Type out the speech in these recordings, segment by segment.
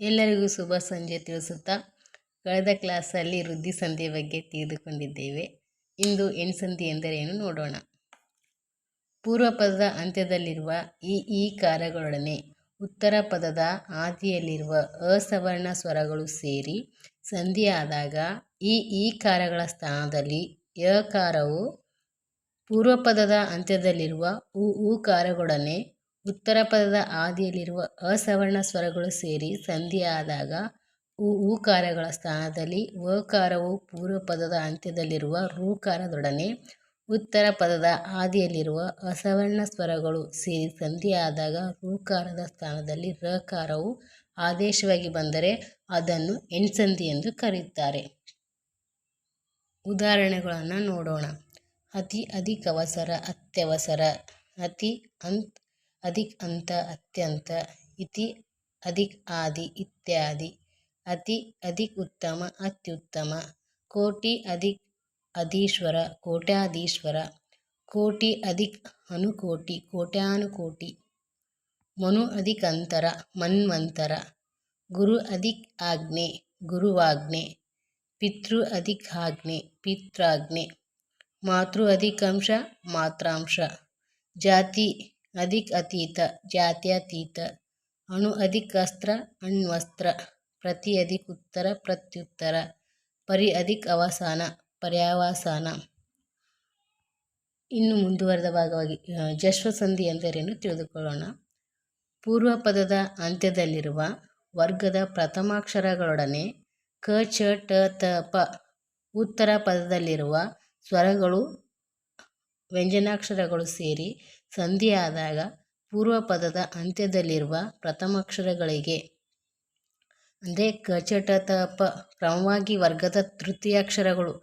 ಎಲ್ಲರಿಗೂ ಶುಭ ಸಂಜೆ ತಿಳಿಸುತ್ತಾ ಕಳೆದ ಕ್ಲಾಸಲ್ಲಿ ವೃದ್ಧಿ ಸಂಧಿಯ ಬಗ್ಗೆ ತಿಳಿದುಕೊಂಡಿದ್ದೇವೆ. ಇಂದು ಎಣ್ಸಂಧಿ ಎಂದರೇನು ನೋಡೋಣ. ಪೂರ್ವ ಪದದ ಅಂತ್ಯದಲ್ಲಿರುವ ಈ ಈ ಕಾರಗಳೊಡನೆ ಉತ್ತರ ಪದದ ಆದಿಯಲ್ಲಿರುವ ಅಸವರ್ಣ ಸ್ವರಗಳು ಸೇರಿ ಸಂಧಿಯಾದಾಗ ಈ ಈ ಕಾರಗಳ ಸ್ಥಾನದಲ್ಲಿ ಯಕಾರವು ಪೂರ್ವ ಪದದ ಅಂತ್ಯದಲ್ಲಿರುವ ಉ ಊಕಾರಗಳೊಡನೆ ಉತ್ತರ ಪದದ ಆದಿಯಲ್ಲಿರುವ ಅಸವರ್ಣ ಸ್ವರಗಳು ಸೇರಿ ಸಂಧಿಯಾದಾಗ ಉ ಊಕಾರಗಳ ಸ್ಥಾನದಲ್ಲಿ ವಕಾರವು ಪೂರ್ವ ಪದದ ಅಂತ್ಯದಲ್ಲಿರುವ ರೂಕಾರದೊಡನೆ ಉತ್ತರ ಪದದ ಆದಿಯಲ್ಲಿರುವ ಅಸವರ್ಣ ಸ್ವರಗಳು ಸೇರಿ ಸಂಧಿಯಾದಾಗ ರೂಕಾರದ ಸ್ಥಾನದಲ್ಲಿ ರಕಾರವು ಆದೇಶವಾಗಿ ಬಂದರೆ ಅದನ್ನು ಎಣ್ಸಂಧಿ ಎಂದು ಕರೆಯುತ್ತಾರೆ. ಉದಾಹರಣೆಗಳನ್ನು ನೋಡೋಣ. ಅತಿ ಅಧಿಕವಸರ ಅತ್ಯವಸರ, ಅತಿ ಅಂತ್ ಅಧಿಕ್ ಅಂತ ಅತ್ಯಂತ, ಇತಿ ಅಧಿಕ್ ಆದಿ ಇತ್ಯಾದಿ, ಅತಿ ಅಧಿಕ್ ಉತ್ತಮ ಅತ್ಯುತ್ತಮ, ಕೋಟಿ ಅಧಿಕ್ ಅಧೀಶ್ವರ ಕೋಟ್ಯಾಧೀಶ್ವರ, ಕೋಟಿ ಅಧಿಕ್ ಅನುಕೋಟಿ ಕೋಟ್ಯಾನುಕೋಟಿ, ಮನು ಅಧಿಕ್ ಅಂತರ ಮನ್ವಂತರ, ಗುರು ಅಧಿಕ್ ಆಜ್ಞೆ ಗುರುವಾಜ್ಞೆ, ಪಿತೃ ಅಧಿಕ್ ಆಜ್ಞೆ ಪಿತ್ರಾಜ್ಞೆ, ಮಾತೃ ಅಧಿಕಾಂಶ ಮಾತ್ರಾಂಶ, ಜಾತಿ ಅಧಿಕ್ ಅತೀತ ಜಾತ್ಯತೀತ, ಅಣು ಅಧಿಕ್ ಅಸ್ತ್ರ ಅಣ್ವಸ್ತ್ರ, ಪ್ರತಿ ಅಧಿಕ್ ಉತ್ತರ ಪ್ರತ್ಯುತ್ತರ, ಪರಿ ಅಧಿಕ್ ಅವಸಾನ, ಪರ್ಯಾವಸಾನ. ಇನ್ನು ಮುಂದುವರೆದ ಭಾಗವಾಗಿ ಜಶ್ವಸಂಧಿ ಎಂದರೇನು ತಿಳಿದುಕೊಳ್ಳೋಣ. ಪೂರ್ವ ಪದದ ಅಂತ್ಯದಲ್ಲಿರುವ ವರ್ಗದ ಪ್ರಥಮಾಕ್ಷರಗಳೊಡನೆ ಕ, ಚ, ಟ, ತ, ಪ ಉತ್ತರ ಪದದಲ್ಲಿರುವ ಸ್ವರಗಳು ವ್ಯಂಜನಾಕ್ಷರಗಳು ಸೇರಿ ಸಂಧಿಯಾದಾಗ ಪೂರ್ವ ಪದದ ಅಂತ್ಯದಲ್ಲಿರುವ ಪ್ರಥಮಾಕ್ಷರಗಳಿಗೆ. ಅಂದರೆ ಕ ಚ ಕ್ರಮವಾಗಿ ವರ್ಗದ ತೃತೀಯಾಕ್ಷರಗಳು.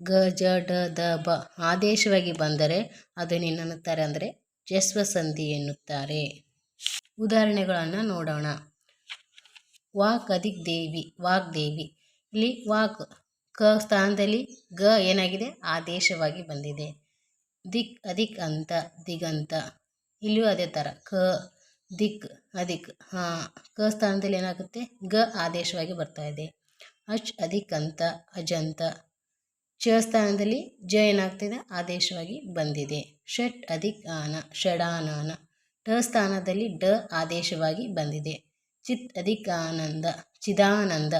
ಗ ಜ ಡ ದ ಬ ಆದೇಶವಾಗಿ ಬಂದರೆ ಅದನ್ನೇನನ್ನುತ್ತಾರೆ ಅಂದರೆ ಜಸ್ವ ಸಂಧಿ ಎನ್ನುತ್ತಾರೆ. ಉದಾಹರಣೆಗಳನ್ನು ನೋಡೋಣ. ವಾಕ್ ಅಧಿಕ್ ದೇವಿ, ವಾಕ್ ದೇವಿ. ಇಲ್ಲಿ ವಾಕ್ ಕ ಸ್ಥಾನದಲ್ಲಿ ಗ ಏನಾಗಿದೆ? ಆದೇಶವಾಗಿ ಬಂದಿದೆ. ದಿಕ್ ಅದಿಕ್ ಅಂತ ದಿಗಂತ ಇಲ್ಲಿಯೂ ಅದೇ ಥರ. ಕ, ದಿಕ್, ಅದಿಕ್. ಹಾಂ, ಕ ಸ್ಥಾನದಲ್ಲಿ ಏನಾಗುತ್ತೆ? ಗ ಆದೇಶವಾಗಿ ಬರ್ತಾ ಇದೆ. ಅಚ್ ಅಧಿಕ್ ಅಂತ, ಅಜಂತ. ಚ ಸ್ಥಾನದಲ್ಲಿ ಜ ಏನಾಗ್ತಿದೆ? ಆದೇಶವಾಗಿ ಬಂದಿದೆ. ಷಟ್ ಅಧಿಕ್ ಆನ, ಷಡಾನಾನ. ಟ ಸ್ಥಾನದಲ್ಲಿ ಡ ಆದೇಶವಾಗಿ ಬಂದಿದೆ. ಚಿತ್ ಅಧಿಕ್ ಆನಂದ. ಚಿದಾನಂದ.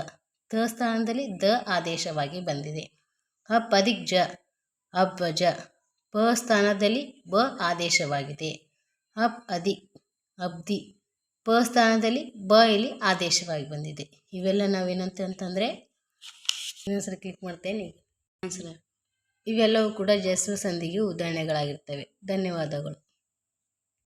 ತ ಸ್ಥಾನದಲ್ಲಿ ದ ಆದೇಶವಾಗಿ ಬಂದಿದೆ. ಅಪ್ ಅಧಿಕ್ ಜ. ಅಬ್ಬಜ ಪ ಸ್ಥಾನದಲ್ಲಿ ಬ ಆದೇಶವಾಗಿದೆ. ಅಪ್ ಅದಿ, ಅಬ್ದಿ ಪ ಸ್ಥಾನದಲ್ಲಿ ಬ ಇಲ್ಲಿ ಆದೇಶವಾಗಿ ಬಂದಿದೆ. ಇವೆಲ್ಲ ನಾವೇನಂತ ಅಂತಂದರೆ ಇನ್ನೊಂದ್ಸಲ ಕ್ಲಿಕ್ ಮಾಡ್ತೇನೆ. ಇವೆಲ್ಲವೂ ಕೂಡ ಜಸ್ವ ಸಂಧಿಗೆ ಉದಾಹರಣೆಗಳಾಗಿರ್ತವೆ. ಧನ್ಯವಾದಗಳು.